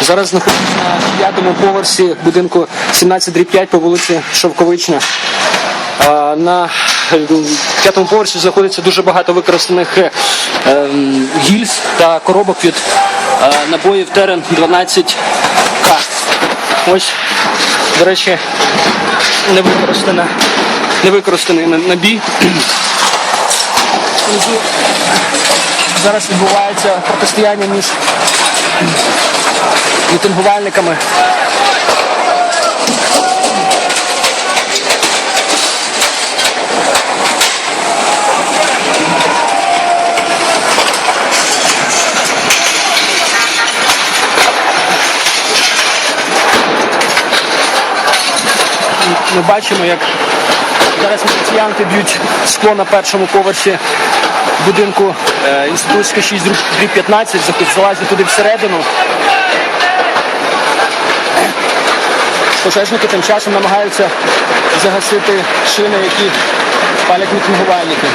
Зараз знаходимося на п'ятому поверсі будинку 17 по вулиці Шовковична. На е, п'ятому поверсі знаходиться дуже багато використаних е, ем, гільз та коробок від е, набоїв Терен 12К. Ось, до речі, невикористаний на- набій. Зараз відбувається протистояння між мітингувальниками. Ми бачимо, як зараз міліціянти б'ють скло на першому поверсі будинку інститутська 6 дріб 15, залазю туди всередину. Пожежники тим часом намагаються загасити шини, які палять мітингувальники.